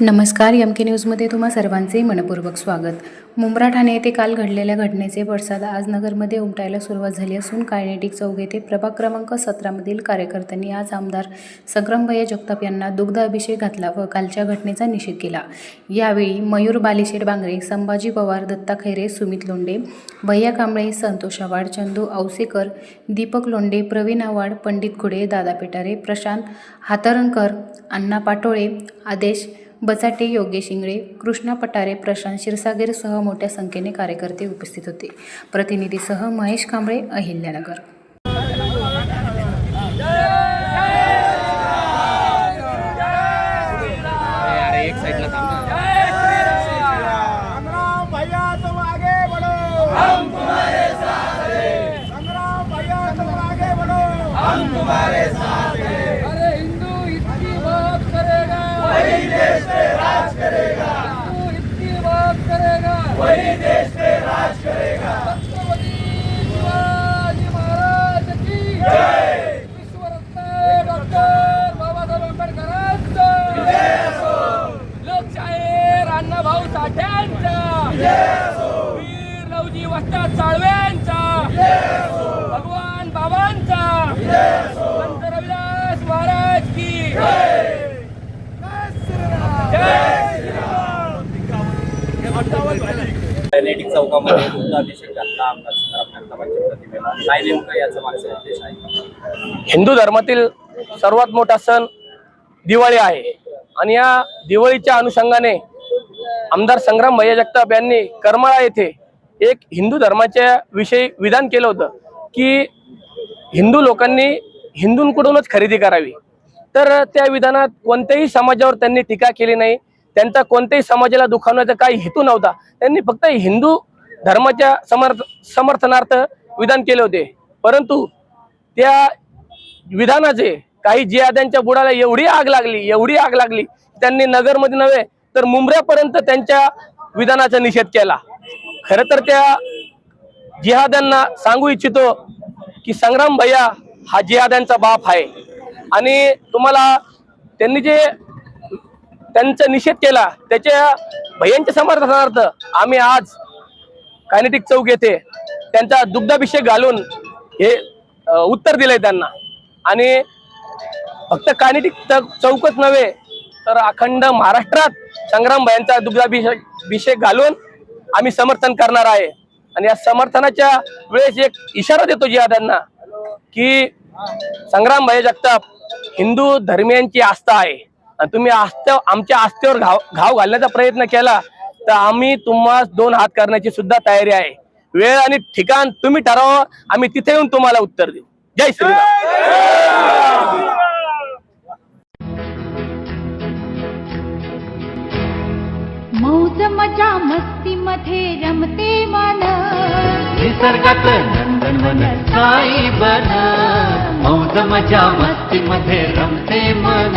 नमस्कार एम के न्यूजमध्ये तुम्हा सर्वांचे मनपूर्वक स्वागत. मुंब्रा ठाणे येथे काल घडलेल्या घटनेचे पडसाद आज नगरमध्ये उमटायला सुरुवात झाली असून कायनेटिक चौक येथे प्रभाग क्रमांक सतरामधील कार्यकर्त्यांनी आज आमदार संग्रामभैया जगताप यांना दुग्ध अभिषेक घातला व कालच्या घटनेचा निषेध केला. यावेळी मयूर बालिशेठ बांगरे संभाजी पवार दत्ता खैरे सुमित लोंडे भैया कांबळे संतोष आवाड चंदू औसेकर दीपक लोंडे प्रवीण आवाड पंडित घुडे दादा पेटारे प्रशांत हातरणकर अण्णा पाटोळे आदेश बचाटे योगेश इंगळे कृष्णा पटारे प्रशांत क्षीरसागरसह मोठ्या संख्येने कार्यकर्ते उपस्थित होते. प्रतिनिधीसह महेश कांबळे अहिल्यानगर. तुम्हारे साथ साइडला थांब ना संग्राम भैया तुम आगे बढ़ो हम तुम्हारे साथ हैं संग्राम भैया तुम आगे बढ़ो हम तुम्हारे साथ हैं अरे हिंदू इतनी बात करेगा वही देश पे राज करेगा। हिंदू इतनी बात करेगा। वही देश पे राज करेगा। छत्रपती शिवाजी महाराज की जय। विश्वरत्न डॉक्टर बाबासाहेब आंबेडकरांचा। लोकशाहीर अण्णाभाऊ साठ्यांचा वीर लवजी वस्ताद साळव्यांचा बाबांचा संत रविदास महाराज की कायनेटिक चौकामध्ये दुग्धाभिषेक घातला आमदार संग्राम जगतापांच्या प्रतिमेला काय नेमकं याचा मागचा उद्देश हिंदू धर्मातील सर्वात मोठा सण दिवाळी आहे. आणि या दिवाळीच्या अनुषंगाने आमदार संग्राम भैया जगताप यांनी करमाळा येथे एक हिंदू धर्माच्या विषयी विधान केलं होतं की हिंदू लोकांनी हिंदूंकडूनच खरेदी करावी. तर त्या विधानात कोणत्याही समाजावर त्यांनी टीका केली नाही. त्यांचा कोणत्याही समाजाला दुखावण्याचा काही हेतू नव्हता. त्यांनी फक्त हिंदू धर्माच्या समर्थ समर्थनार्थ विधान केले होते. परंतु त्या विधानाचे काही जिहाद्यांच्या बुडाला एवढी आग लागली एवढी आग लागली त्यांनी नगरमध्ये नव्हे तर मुंबऱ्यापर्यंत त्यांच्या विधानाचा निषेध केला. खरं तर त्या जिहाद्यांना सांगू इच्छितो की संग्राम भैया हा जिहाद्यांचा बाप आहे. आणि तुम्हाला त्यांनी जे त्यांचा निषेध केला. त्याच्या भैयांच्या समर्थनार्थ आम्ही आज कायनेटिक चौक येथे त्यांचा दुग्धाभिषेक घालून हे उत्तर दिलंय त्यांना. आणि फक्त कायनेटिक चौकच नव्हे तर अखंड महाराष्ट्रात संग्राम भयांचा दुग्धाभिषेक अभिषेक घालून आम्ही समर्थन करणार आहे. आणि या समर्थनाच्या वेळेस एक इशारा देतो जिहाद्यांना की संग्राम भैया जगताप हिंदू धर्मियांची आस्था आहे. तुम्ही आस्था आमच्या आस्थेवर घाव घाव घालण्याचा प्रयत्न केला तर आम्ही तुम्हाला दोन हात करण्याची सुद्धा तयारी आहे. वेळ आणि ठिकाण तुम्ही ठरवा आम्ही तिथे येऊन तुम्हाला उत्तर देऊ. जय श्रीराम. मौज मजा मस्ती मध्ये रमते मन. निसर्गात नंदनवन साई बन. मौज मजा मस्ती मध्ये रमते मन.